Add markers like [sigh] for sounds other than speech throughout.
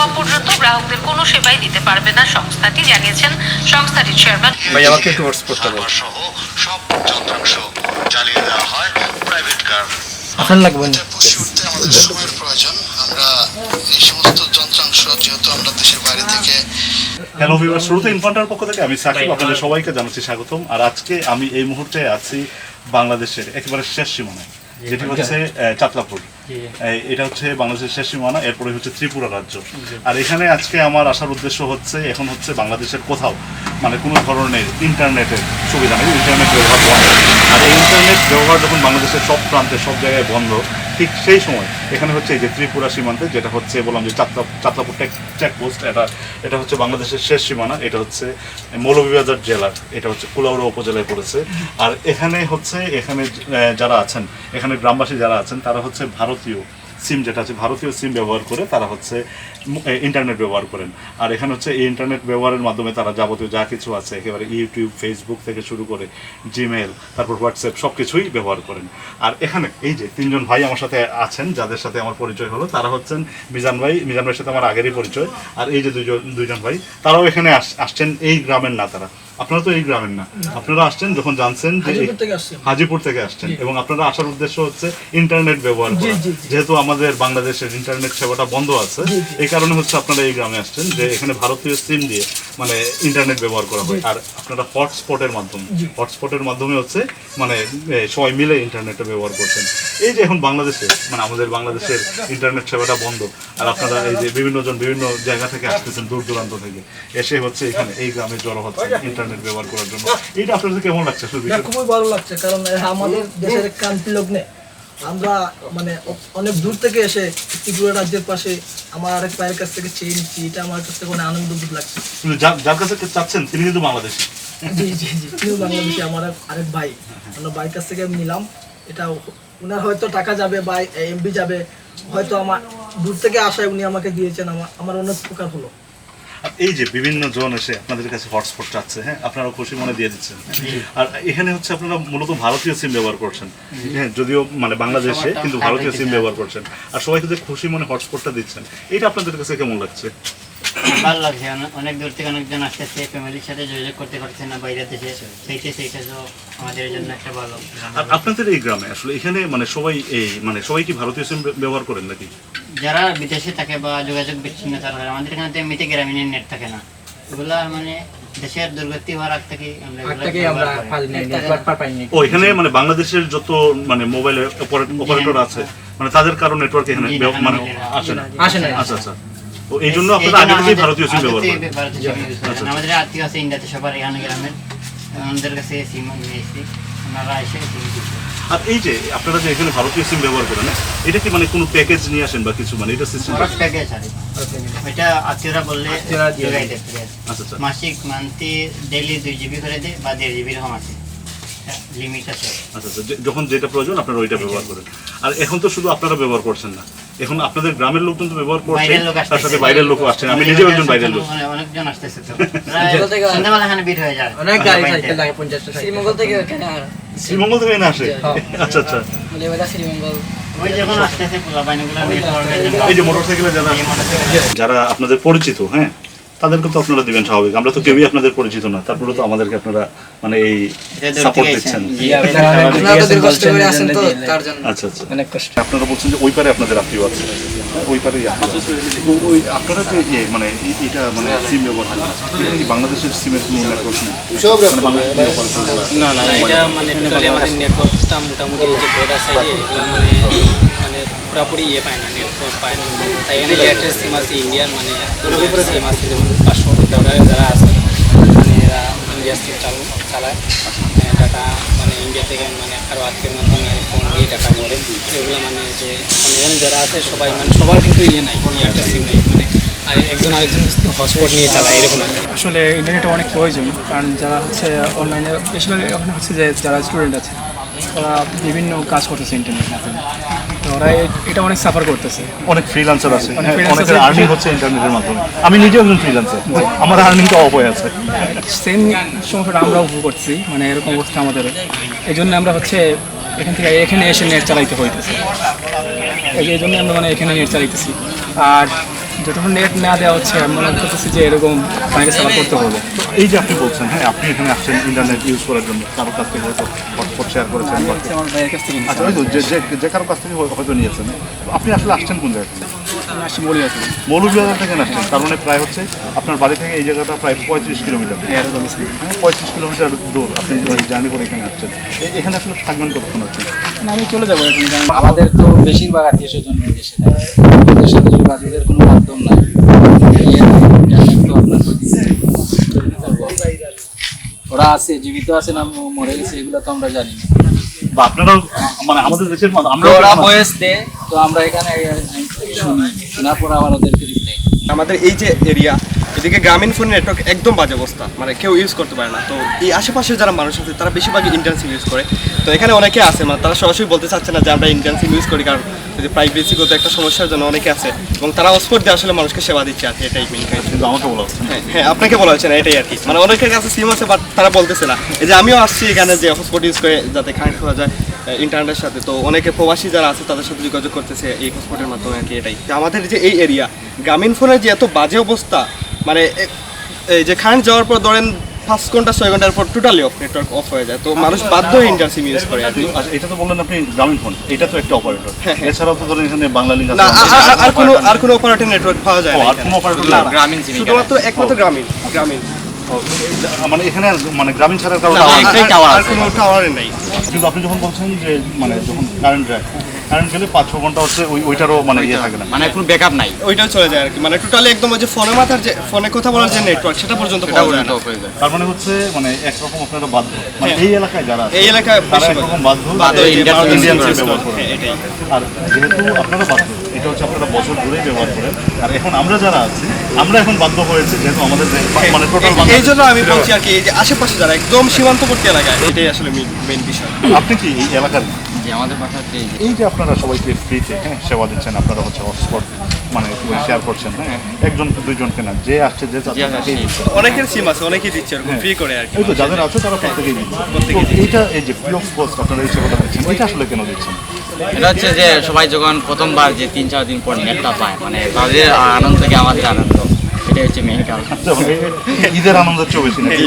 হওয়া পর্যন্ত গ্রাহকদের কোনো সেবাই দিতে পারবে না সংস্থাটি জানিয়েছেন সংস্থাটির চেয়ারম্যান। ভাই আমাকে একটু সহ সব যন্ত্রাংশ চালিয়ে দেওয়া হয় প্রাইভেট কার আপনার লাগবে না। আমাদের সময়ের প্রয়োজন। আমরা এই সমস্ত যন্ত্রাংশ যেহেতু আমরা দেশের বাইরে থেকে হ্যালো ভিউয়ার শুরুতে ইনফান্টার পক্ষ থেকে আমি সাকিব আপনাদের সবাইকে জানাচ্ছি স্বাগতম। আর আজকে আমি এই মুহূর্তে আছি বাংলাদেশের একেবারে শেষ সীমানায়। যেটি হচ্ছে চাতলাপুর এটা হচ্ছে বাংলাদেশের শেষ সীমানা এরপরে হচ্ছে ত্রিপুরা রাজ্য। আর এখানে আজকে আমার আসার উদ্দেশ্য হচ্ছে এখন হচ্ছে বাংলাদেশের কোথাও মানে কোনো ধরনের ইন্টারনেটের সুবিধা নেই। ইন্টারনেট ব্যবহার বন্ধ। আর এই ইন্টারনেট ব্যবহার যখন বাংলাদেশের সব প্রান্তে সব জায়গায় বন্ধ ঠিক সেই সময়। এখানে হচ্ছে এই যে ত্রিপুরা সীমান্তে, যেটা হচ্ছে বললাম যে চাতলা চাতলাপুর চেকপোস্ট এটা এটা হচ্ছে বাংলাদেশের শেষ সীমানা, এটা হচ্ছে মৌলভীবাজার জেলার, এটা হচ্ছে কুলাউড়া উপজেলায় পড়েছে। আর এখানে হচ্ছে, এখানে যারা আছেন, এখানে গ্রামবাসী যারা আছেন, তারা হচ্ছে ভারতীয়। সিম যেটা আছে, ভারতীয় সিম ব্যবহার করে তারা হচ্ছে ইন্টারনেট ব্যবহার করেন। আর এখানে হচ্ছে এই ইন্টারনেট ব্যবহারের মাধ্যমে তারা যাবতীয় যা কিছু আছে, একেবারে ইউটিউব ফেসবুক থেকে শুরু করে জিমেল তারপর হোয়াটসঅ্যাপ সব কিছুই ব্যবহার করেন। আর এখানে এই যে তিনজন ভাই আমার সাথে আছেন, যাদের সাথে আমার পরিচয় হলো, তারা হচ্ছেন মিজান ভাই মিজান ভাইয়ের সাথে আমার আগেরই পরিচয়। আর এই যে দুজন দুইজন ভাই, তারাও এখানে আস- আসছেন, এই গ্রামের না তারা আপনারা তো এই গ্রামের না। আপনারা আসছেন যখন জানছেন যে হাজিপুর থেকে আসছেন এবং আপনারা আসার উদ্দেশ্য হচ্ছে ইন্টারনেট ব্যবহার করা। যেহেতু আমাদের বাংলাদেশের ইন্টারনেট সেবাটা বন্ধ আছে এই কারণে হচ্ছে আপনারা এই গ্রামে আসছেন যে এখানে ভারতীয় সিম দিয়ে মানে ইন্টারনেট ব্যবহার করা হয়। আর আপনারা হটস্পটের মাধ্যমে হটস্পটের মাধ্যমে হচ্ছে মানে সবাই মিলে ইন্টারনেটটা ব্যবহার করছেন। এই যে এখন বাংলাদেশে মানে আমাদের বাংলাদেশের ইন্টারনেট সেবাটা বন্ধ আর আপনারা এই যে বিভিন্ন জন বিভিন্ন জায়গা থেকে আসতেছেন দূর দূরান্ত থেকে এসে হচ্ছে এখানে এই গ্রামে জড়ো হচ্ছে ইন্টারনেট ব্যবহার করার জন্য। এইটা আপনাদের কেমন লাগছে এটা? খুবই ভালো লাগছে কারণ আমাদের দেশের ক্রান্তি লগ্নে আমরা মানে অনেক দূর থেকে এসে ত্রিপুরা রাজ্যের পাশে আমার আরেক ভাইয়ের কাছ থেকে চেয়ে নিচ্ছি। এটা আমার কাছ থেকে অনেক আনন্দবোধ লাগছে। যার যার কাছে চাচ্ছেন তিনি কিন্তু বাংলাদেশি। জি জি জি তিনিও বাংলাদেশে আমার আরেক ভাই। আমরা ভাইয়ের কাছ থেকে নিলাম। এটা ওনার হয়তো টাকা যাবে বা এমবি যাবে। হয়তো আমার দূর থেকে আসায় উনি আমাকে দিয়েছেন। আমার আমার অনেক উপকার হলো। এই যে বিভিন্ন জন এসে আপনাদের কাছে হটস্পট চাচ্ছে হ্যাঁ? আপনারা খুশি মনে দিয়ে দিচ্ছেন আর এখানে হচ্ছে আপনারা মূলত ভারতীয় সিম ব্যবহার করছেন হ্যাঁ? যদিও মানে বাংলাদেশে কিন্তু ভারতীয় সিম ব্যবহার করছেন। আর সবাইকে যে খুশি মনে হটস্পটটা দিচ্ছেন। এটা আপনাদের কাছে কেমন লাগছে? ভালো লাগছে। অনেক দূর থেকে অনেকজন আসতেছে ফ্যামিলির সাথে যোগাযোগ করতে পারছে না বাইরের দেশে। সেইটা সেইটা তো আমাদের জন্য একটা ভালো আর আপনাদের এই গ্রামে আসলে এখানে মানে সবাই এই মানে সবাই কি ভারতীয় সিম ব্যবহার করেন নাকি? যারা বিদেশে থাকে বা যোগাযোগ বিচ্ছিন্নতা হয় আমাদের এখানে তো এমনিতে গ্রামীণ নেট থাকে না। এগুলা মানে দেশের দুর্গতি হওয়ার আগ থেকে আমরা মানে বাংলাদেশের যত মানে মোবাইল অপারেটর আছে মানে তাদের কারও নেটওয়ার্ক এখানে মানে আসে না? আসে না। আচ্ছা আচ্ছা। তো এই জন্য আপনারা আগে থেকেই ভারতীয় সিম ব্যবহার করেন। আমাদের আত্মীয় আছে ইন্ডিয়াতে সবার এখানে গ্রামের। আমাদের কাছে সিম নিয়ে এসেছি। ওনারা এসে আর এই যে আপনারা যে এখানে ভারতীয় সিম ব্যবহার করেন এটা কি মানে কোনো প্যাকেজ নিয়ে আসেন বা কিছু মানে? এটা সিস্টেম প্যাকেজ আর এটা। আত্মীয়রা বললে আচ্ছা আচ্ছা। মাসিক মান্থলি ডেইলি দুই জিবি করে দেয় বা দেড় জিবি রকম আছে। লিমিট আছে। আচ্ছা আচ্ছা। যখন যেটা প্রয়োজন আপনারা ওইটা। ব্যবহার করেন। আর এখন তো শুধু আপনারা ব্যবহার করছেন না। এখন আপনাদের গ্রামের লোকজন তো ব্যবহার করছে লোক তার সাথে বাইরের লোকও আসছে আমি নিজেও একজন বাইরের লোক। অনেক- অনেকজন আসতেছে তো। [laughs] প্রায় সন্ধ্যাবেলা এখানে ভিড় হয়ে যায়। অনেক গাড়ি সাইকেল লাগে পঞ্চাশটা শ্রীমঙ্গল থেকে এখানে আর শ্রীমঙ্গল থেকে এখানে আসে? আচ্ছা আচ্ছা। বলিবেলা শ্রীমঙ্গল। এই যে মোটরসাইকেলে যারা আপনাদের পরিচিত হ্যাঁ? তাদেরকে তো আপনারা দিবেন স্বাভাবিক। আমরা তো কেউই আপনাদের পরিচিত না। তারপরে তো আমাদেরকে আপনারা মানে এই সাপোর্ট দিচ্ছেন। আচ্ছা আচ্ছা। অনেক কষ্ট। আপনারা বলছেন যে ওই পারে আপনাদের আত্মীয় আছে। ওই পারে ওই আপনারা যে ইয়ে, মানে এটা মানে সিম ব্যবহার করেন। এটা কি বাংলাদেশের সিমের কোনো নেটওয়ার্ক নেই? মানে যারা আছে। না না এটা মানে আমাদের নেটওয়ার্কটা মোটামুটি যে মানে মানে পুরোপুরি ইয়ে পায় না নেটওয়ার্ক পায় না। তাই এখানে এয়ারটেল সিম আছে ইন্ডিয়ান মানে সিম আছে, যেমন পাঁচশো টাকা যারা আছে মানে এরা ইন্ডিয়া সিম চালু, চালায়। মানে টাকা মানে ইন্ডিয়া থেকে মানে আরও আত্মীয় মাধ্যমে ফোন দিয়ে টাকা করে। এগুলো মানে যে মানে যারা আছে, সবাই মানে সবার কিন্তু ইয়ে নাই এয়ারটেল সিম নেই। মানে আর একজন আরেকজন হটস্পট নিয়ে চালায়, এরকম আসলে ইন্টারনেট অনেক প্রয়োজন, কারণ যারা হচ্ছে অনলাইনে বেশিরভাগ এখন হচ্ছে যে যারা স্টুডেন্ট আছে, তারা বিভিন্ন কাজ করতেছে ইন্টারনেট মাধ্যমে। ওরা এটা অনেক সাফার করতেছে। অনেক ফ্রিল্যান্সার আছে। অনেক অনেকের আর্নিং হচ্ছে ইন্টারনেটের মাধ্যমে। আমি নিজেও একজন ফ্রিল্যান্সার আমার আর্নিংটা অফ হয়ে আছে। সেম সমস্যাটা আমরা উপভোগ করছি। মানে এরকম অবস্থা আমাদের। এই জন্য আমরা হচ্ছে এখান থেকে এখানে এসে নেট চালাইতে হইতেছে। এই জন্য আমরা মানে এখানে নেট চালাইতেছি। আর যতক্ষণ নেট না দেওয়া হচ্ছে আমি মনে করতেছি যে এরকম অনেকে সাফার করতে হবে। এই যে আপনি বলছেন হ্যাঁ আপনি এখানে আসছেন ইন্টারনেট ইউজ করার জন্য কারোর কাছ থেকে হয়তো হটস্পট শেয়ার করেছেন আমার ভাইয়ের কাছ থেকে আচ্ছা ওই তো যে যে- যে কারোর কাছ থেকে হয়- হয়তো নিয়েছেন। আপনি আসলে আসছেন কোন জায়গা থেকে আসছি মৌলভীবাজার থেকে আসছেন তার মানে প্রায় হচ্ছে আপনার বাড়ি থেকে এই জায়গাটা প্রায় পঁয়ত্রিশ কিলোমিটার। হ্যাঁ পঁয়ত্রিশ কিলোমিটার দূর আপনি জার্নি করে এখানে আসছেন। এখানে আসলে থাকবেন কতক্ষণ আছেন না, আমি চলে যাব এখন আমাদের তো বেশিরভাগ আত্মীয় স্বজন বিদেশে থাকে। ওদের সাথে যোগাযোগের কোনো মাধ্যম নাই এই আর কি, ইন্টারনেট তো আপনার ওরা আছে জীবিত আছে না মরে গেছে এগুলো তো আমরা জানি না। বা আপনারাও মানে আমাদের দেশের আমরা ওরা বয়স দেয় তো আমরা এখানে শুনি। শোনার পর আবার ওদেরকে আমাদের এই যে এরিয়া এদিকে গ্রামীণ ফোন নেটওয়ার্ক একদম বাজে অবস্থা। মানে কেউ ইউজ করতে পারে না। তো এই আশেপাশে যারা মানুষ আছে তারা বেশিরভাগই ইন্ডিয়ান সিম ইউজ করে। তো এখানে অনেকে আছে মানে তারা সরাসরি বলতে চাচ্ছে না যে আমরা ইন্ডিয়ান সিম ইউজ করি কারণ যদি প্রাইভেসিগত একটা সমস্যার জন্য অনেকে আছে এবং তারা হটস্পট দিয়ে আসলে মানুষকে সেবা দিচ্ছে আর কি এটাই কাজ কিন্তু আমাকে বলা হচ্ছে হ্যাঁ হ্যাঁ আপনাকে বলা হচ্ছে না এটাই আর কি। মানে অনেকের কাছে সিম আছে বাট তারা বলতেছে না। এই যে আমিও আসছি এখানে যে হটস্পট ইউজ করে যাতে কানেক্ট করা যায় ইন্টারনেটের সাথে। তো অনেকে প্রবাসী যারা আছে তাদের সাথে যোগাযোগ করতেছে এই হটস্পটের মাধ্যমে আর কি এটাই। তো আমাদের যে এই এরিয়া গ্রামীণ ফোনের যে এত বাজে অবস্থা মানে এই যে কারেন্ট যাওয়ার পর ধরেন পাঁচ ঘণ্টা ছয় ঘণ্টার পর টোটালি অফ নেটওয়ার্ক অফ হয়ে যায়। তো মানুষ বাধ্য হয়ে ইন্টার সিম ইউজ করে আচ্ছা এটা তো বললেন আপনি গ্রামীণ ফোন এটা তো একটা অপারেটর হ্যাঁ, হ্যাঁ। এছাড়াও তো ধরেন এখানে বাংলা লিঙ্ক আছে আর- কোনো আর কোনো অপারেটর নেটওয়ার্ক পাওয়া যায় না আর কোনো operator না? গ্রামীণ শুধুমাত্র একমাত্র গ্রামীণ গ্রামীণ। মানে এখানে মানে গ্রামীণ ছাড়া কারও না, tower আর- নেই। আর- আর কোনো টাওয়ারে নেই। কিন্তু আপনি যখন বলছেন যে মানে যখন কারেন্ট যায় কারেন্ট গেলে পাঁচ ছ ঘণ্টা হচ্ছে ওই ওইটারও মানে ইয়ে থাকে না। মানে কোনো ব্যাকআপ নাই। ওইটাও চলে যায় আর কি মানে টোটালি একদম ওই যে ফোনে মাথার যে ফোনে কথা বলার যে নেটওয়ার্ক সেটা পর্যন্ত পাওয়া যায় না। তার মানে হচ্ছে মানে একরকম আপনারা বাধ্য। মানে এই এলাকায় যারা এই এলাকায় তারা বেশি একরকম বাধ্য। SIM SIM ব্যবহার করে। হ্যাঁ, এটাই। আর যেহেতু আপনারা বাধ্য। এটা হচ্ছে আপনারা বছর ধরেই ব্যবহার করেন। আর এখন আমরা যারা আছি আমরা এখন বাধ্য হয়েছে যেহেতু আমাদের মানে টোটাল এই- জন্য আমি বলছি আর কি এই যে আশেপাশে যারা একদম সীমান্তবর্তী এলাকায় এটাই আসলে মেন বিষয়। আপনি কি এই এলাকার? যে আমাদের বাসাতে এই যে এই যে আপনারা সবাইকে ফ্রিতে হ্যাঁ সেবা দিচ্ছেন আপনারা হচ্ছে হটস্পট মানে শেয়ার করছেন হ্যাঁ একজন দুইজনকে না যে আসছে যে। অনেকের সিম আছে অনেকেই দিচ্ছে ফ্রি করে আর কি তো যাদের আছে তারা প্রত্যেকেই দিচ্ছে। তো এইটা এই যে ফ্রি অফ কস্ট আপনারা এই সেবাটা দিচ্ছেন এটা আসলে কেন দিচ্ছেন? এটা হচ্ছে যে সবাই যখন প্রথমবার যে তিন চার দিন পর নেটটা পায় মানে তাদের আনন্দ থেকে আমাদের আনন্দ এটাই হচ্ছে মেন কারণ। ঈদের আনন্দ হচ্ছে বেশি নাকি?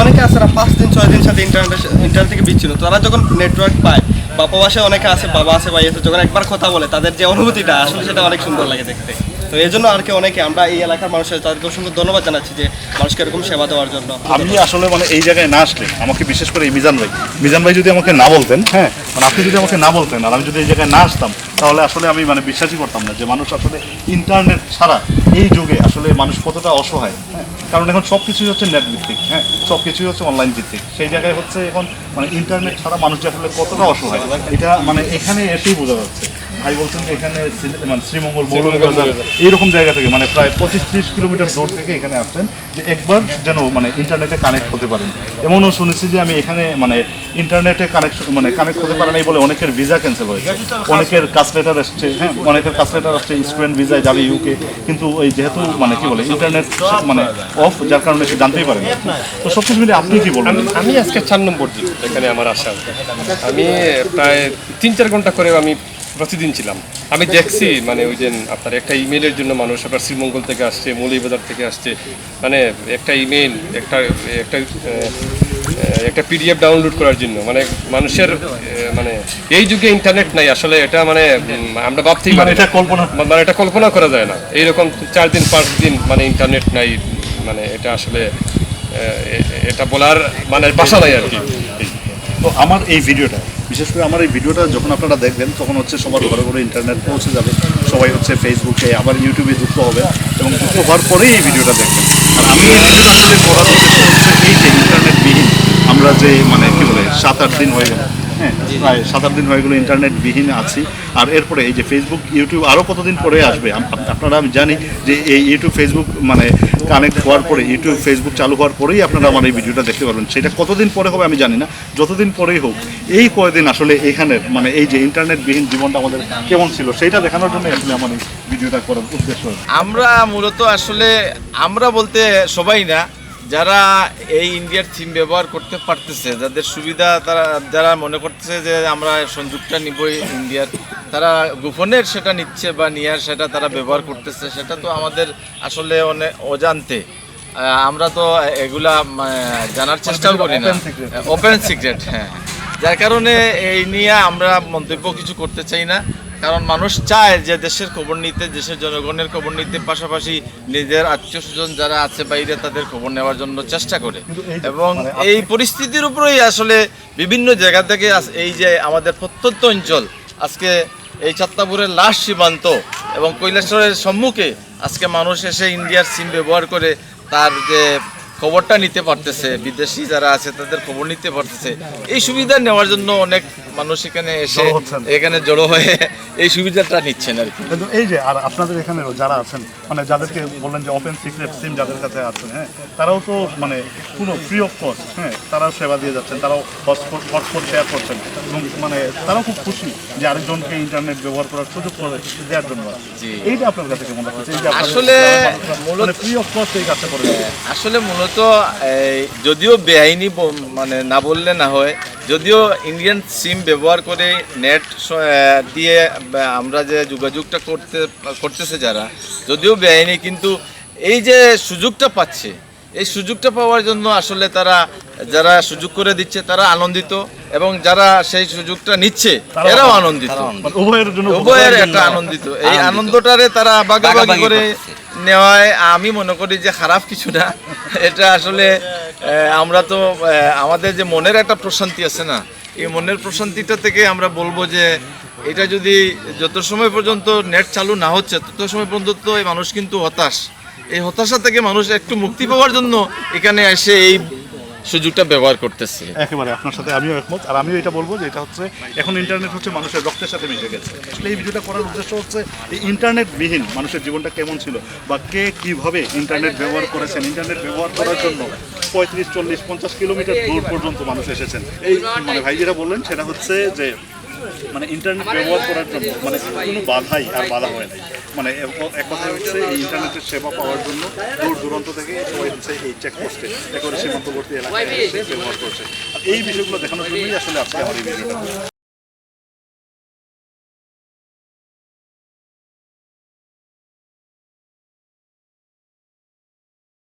অনেকে আছে না পাঁচ দিন ছয় দিন সাথে ইন্টারনেট ইন্টারনেট থেকে বিচ্ছিন্ন। তারা যখন নেটওয়ার্ক পায় বাপা বাসে অনেকে আছে বাবা আছে ভাই আছে যখন একবার কথা বলে তাদের যে অনুভূতিটা আসলে সেটা অনেক সুন্দর লাগে দেখতে। তো এই জন্য আর কি অনেকে আমরা এই এলাকার মানুষের তাদেরকে অসংখ্য ধন্যবাদ জানাচ্ছি যে মানুষকে এরকম সেবা দেওয়ার জন্য। আমি আসলে মানে এই জায়গায় না আসলে, আমাকে বিশেষ করে এই মিজান ভাই মিজান ভাই যদি আমাকে না বলতেন হ্যাঁ মানে আপনি যদি আমাকে না বলতেন আর আমি যদি এই জায়গায় না আসতাম, তাহলে আসলে আমি মানে বিশ্বাসই করতাম না যে মানুষ আসলে ইন্টারনেট ছাড়া এই যুগে আসলে মানুষ কতটা অসহায় হ্যাঁ। কারণ এখন সব কিছুই হচ্ছে নেট ভিত্তিক হ্যাঁ সব কিছুই হচ্ছে অনলাইন ভিত্তিক। সেই জায়গায় হচ্ছে এখন মানে ইন্টারনেট ছাড়া মানুষ আসলে কতটা অসহায়, এটা মানে এখানে এসেই বোঝা যাচ্ছে। ভাই বলছেন যে এখানে মানে শ্রীমঙ্গল মৌলভীবাজার এইরকম জায়গা থেকে মানে প্রায় পঁচিশ ত্রিশ কিলোমিটার দূর থেকে এখানে আসছেন যে একবার যেন মানে ইন্টারনেটে কানেক্ট হতে পারেন। এমনও শুনেছি যে আমি এখানে মানে ইন্টারনেটে কানেকশন মানে কানেক্ট হতে পারে নাই বলে অনেকের ভিসা ক্যান্সেল হয়েছে। অনেকের কাজ লেটার আসছে হ্যাঁ অনেকের কাজ লেটার আসছে স্টুডেন্ট ভিসায় যাবে ইউকে কিন্তু ওই যেহেতু মানে কি বলে ইন্টারনেট মানে অফ যার কারণে সে জানতেই পারে তো সব কিছু মিলে আপনি কি বলবেন? আমি আজকে চার নম্বর দিন এখানে আমার আসা আমি প্রায় তিন চার ঘণ্টা করে আমি প্রতিদিন ছিলাম। আমি দেখছি মানে ওই যে আপনার একটা ইমেলের জন্য মানুষ আপনার শ্রীমঙ্গল থেকে আসছে মৌলিবাজার থেকে আসছে। মানে একটা ইমেল একটা একটা একটা পিডিএফ ডাউনলোড করার জন্য। মানে মানুষের মানে এই যুগে ইন্টারনেট নাই। আসলে এটা মানে আমরা ভাবতেই পারি মানে এটা কল্পনা মানে এটা কল্পনা করা যায় না। এইরকম চার দিন পাঁচ দিন মানে ইন্টারনেট নাই। মানে এটা আসলে এটা বলার মানে ভাষা নাই আর কি। তো আমার এই ভিডিওটা বিশেষ করে আমার এই ভিডিওটা যখন আপনারা দেখবেন তখন হচ্ছে সবার ঘরে ঘরে ইন্টারনেট পৌঁছে যাবে। সবাই হচ্ছে ফেসবুকে আবার ইউটিউবে যুক্ত হবে এবং যুক্ত হওয়ার পরেই এই ভিডিওটা দেখবেন। আর আমি এই ভিডিওটা আসলে করার উদ্দেশ্য হচ্ছে এই যে ইন্টারনেটবিহীন আমরা যে মানে কী বলে সাত আট দিন হয়ে গেল। হ্যাঁ প্রায় সাত আট দিন হয়ে গেলো ইন্টারনেটবিহীন আছি। আর এরপরে এই যে ফেসবুক ইউটিউব আরও কতদিন পরে আসবে? আপনারা আমি জানি যে এই ইউটিউব ফেসবুক মানে কানেক্ট হওয়ার পরে ইউটিউব ফেসবুক চালু হওয়ার পরেই আপনারা আমার এই ভিডিওটা দেখতে পারবেন। সেটা কতদিন পরে হবে আমি জানি না, যতদিন পরেই হোক, এই কয়দিন আসলে এখানের মানে এই যে ইন্টারনেটবিহীন জীবনটা আমাদের কেমন ছিল সেইটা দেখানোর জন্য আসলে আমার এই ভিডিওটা করার উদ্দেশ্য। আমরা মূলত আসলে, আমরা বলতে সবাই না যারা এই ইন্ডিয়ার থিম ব্যবহার করতে পারতেছে যাদের সুবিধা তারা যারা মনে করতেছে যে আমরা সংযুক্তটা নিবই ইন্ডিয়ার তারা গোপনের সেটা নিচ্ছে বা নিয়ার সেটা তারা ব্যবহার করতেছে সেটা তো আমাদের আসলে অনেক অজান্তে। আমরা তো এগুলা জানার চেষ্টাও করি না। ওপেন সিক্রেট হ্যাঁ। যার কারণে এই নিয়ে আমরা মন্তব্য কিছু করতে চাই না। কারণ মানুষ চায় যে দেশের খবর নিতে দেশের জনগণের খবর নিতে পাশাপাশি নিজের আত্মীয় স্বজন যারা আছে বাইরে তাদের খবর নেওয়ার জন্য চেষ্টা করে। এবং এই পরিস্থিতির উপরেই আসলে বিভিন্ন জায়গা থেকে এই যে আমাদের প্রত্যন্ত অঞ্চল আজকে এই চাত্তাপুরের লাশ সীমান্ত এবং কৈলাসরের সম্মুখে আজকে মানুষ এসে ইন্ডিয়ার সিম ব্যবহার করে তার যে খবরটা নিতে পারতেছে বিদেশি যারা আছে তাদের খবর নিতে পারতেছে। এই সুবিধা নেওয়ার জন্য অনেক মানুষ এখানে এসে। এখানে জড়ো হয়ে এই সুবিধাটা নিচ্ছেন আর কি। কিন্তু এই যে আর আপনাদের এখানে যারা আছেন মানে যাদেরকে বললেন যে ওপেন সিক্রেট সিম যাদের কাছে আছে হ্যাঁ তারাও তো মানে পুরো ফ্রি অফ কস্ট হ্যাঁ তারাও সেবা দিয়ে যাচ্ছেন তারাও হটস্পট হটস্পট শেয়ার করছেন এবং মানে তারাও খুব খুশি যে আরেকজনকে ইন্টারনেট ব্যবহার করার সুযোগ করে দেওয়ার জন্য। এইটা আপনার কাছে কেমন লাগছে আসলে মানে ফ্রি অফ কস্ট এই কাজটা করে আসলে মূলত এই, যদিও বেআইনি মানে না বললে না হয় যদিও ইন্ডিয়ান সিম ব্যবহার করে নেট দিয়ে আমরা যে যোগাযোগটা করতে করতেছে যারা যদিও বেআইনি কিন্তু এই যে সুযোগটা পাচ্ছে এই সুযোগটা পাওয়ার জন্য আসলে তারা যারা সুযোগ করে দিচ্ছে তারা আনন্দিত এবং যারা সেই সুযোগটা নিচ্ছে তারাও এরাও আনন্দিত। মানে উভয়ের জন্য উভয়ের উভয়ের একটা আনন্দিত। এই। আনন্দটারে তারা বাগাবাগি করে নেওয়ায় আমি মনে করি যে খারাপ কিছু না। এটা আসলে আহ, আমরা তো আহ, আমাদের যে মনের একটা প্রশান্তি আছে না এই মনের প্রশান্তিটা থেকে আমরা বলব যে এটা যদি যত সময় পর্যন্ত নেট চালু না হচ্ছে, তত সময় পর্যন্ত তো এই মানুষ কিন্তু হতাশ। এই হতাশা থেকে মানুষ একটু মুক্তি পাওয়ার জন্য এখানে এসে এই সুযোগটা ব্যবহার করতেছে। একেবারে আপনার সাথে আমিও একমত। আর আমিও এটা বলব যে এটা হচ্ছে, এখন ইন্টারনেট হচ্ছে মানুষের রক্তের সাথে মিশে গেছে। আসলে এই ভিডিওটা করার উদ্দেশ্য হচ্ছে, এই ইন্টারনেট বিহীন মানুষের জীবনটা কেমন ছিল বা কে কীভাবে ইন্টারনেট ব্যবহার করেছেন? ইন্টারনেট ব্যবহার করার জন্য পঁয়ত্রিশ, চল্লিশ, পঞ্চাশ কিলোমিটার দূর পর্যন্ত মানুষ এসেছেন। এই মানে ভাই যেটা বললেন, সেটা হচ্ছে যে মানে ইন্টারনেট ব্যবহার করার জন্য মানে কোনো বাধাই আর বাধা হয় নাই। মানে এক কথা হচ্ছে এই ইন্টারনেটের সেবা পাওয়ার জন্য দূর দূরান্ত থেকে সবাই হচ্ছে এই চেকপোস্টে একেবারে সীমান্তবর্তী এলাকায় ব্যবহার করছে। আর এই বিষয়গুলো দেখানোর জন্যই আসলে আজকে আমার এই